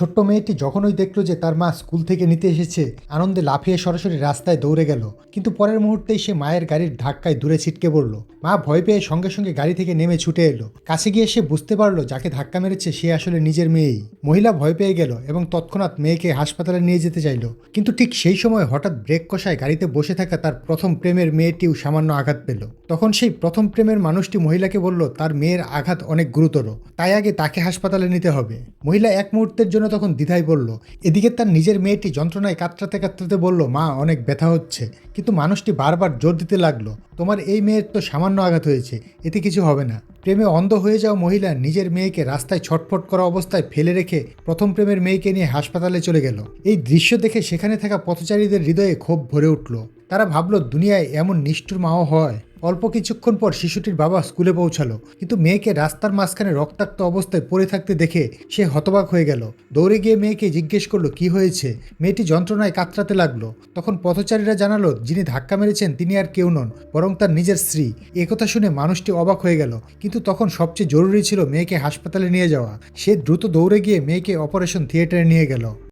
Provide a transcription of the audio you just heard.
ছোট্ট মেয়েটি যখনই দেখল যে তার মা স্কুল থেকে নিতে এসেছে, আনন্দে লাফিয়ে সরাসরি রাস্তায় দৌড়ে গেল। কিন্তু পরের মুহূর্তেই সে মায়ের গাড়ির ধাক্কায় দূরে ছিটকে পড়ল। মা ভয় পেয়ে সঙ্গে সঙ্গে গাড়ি থেকে নেমে ছুটে এলো। কাছে গিয়ে সে বুঝতে পারল যাকে ধাক্কা মেরেছে সে আসলে নিজের মেয়েই। মহিলা ভয় পেয়ে গেল এবং তৎক্ষণাৎ মেয়েকে হাসপাতালে নিয়ে যেতে চাইল। কিন্তু ঠিক সেই সময় হঠাৎ ব্রেক কষায় গাড়িতে বসে থাকা তার প্রথম প্রেমের মেয়েটিও সামান্য আঘাত পেল। তখন সেই প্রথম প্রেমের মানুষটি মহিলাকে বলল, তার মেয়ের আঘাত অনেক গুরুতর। তাই আগে তাকে হাসপাতালে নিতে হবে। মহিলা এক মুহূর্তের জন্য তখন দ্বিধায় বলল, এদিকে তার নিজের মেয়েটি যন্ত্রণায় কাতরাতে কাতরাতে বলল, মা, অনেক ব্যথা হচ্ছে কিন্তু মানুষটি বারবার জোর দিতে লাগল। তোমার এই মেয়ের তো সামান্য আঘাত হয়েছে, এতে কিছু হবে না। প্রেমে অন্ধ হয়ে যাওয়া মহিলা নিজের মেয়েকে রাস্তায় ছটফট করা অবস্থায় ফেলে রেখে প্রথম প্রেমের মেয়েকে নিয়ে হাসপাতালে চলে গেল। এই দৃশ্য দেখে সেখানে থাকা পথচারীদের হৃদয়ে ক্ষোভ ভরে উঠল। তারা ভাবল, দুনিয়ায় এমন নিষ্ঠুর মাও হয়। অল্প কিছুক্ষণ পর শিশুটির বাবা স্কুলে পৌঁছালো, কিন্তু মেয়েকে রাস্তার মাঝখানে রক্তাক্ত অবস্থায় পড়ে থাকতে দেখে সে হতবাক হয়ে গেল। দৌড়ে গিয়ে মেয়েকে জিজ্ঞেস করল, কি হয়েছে? মেয়েটি যন্ত্রণায় কাতরাতে লাগল। তখন পথচারীরা জানালো, যিনি ধাক্কা মেরেছেন তিনি আর কেউ নন, বরং তার নিজের স্ত্রী। একথা শুনে মানুষটি অবাক হয়ে গেল, কিন্তু তখন সবচেয়ে জরুরি ছিল মেয়েকে হাসপাতালে নিয়ে যাওয়া। সে দ্রুত দৌড়ে গিয়ে মেয়েকে অপারেশন থিয়েটারে নিয়ে গেল।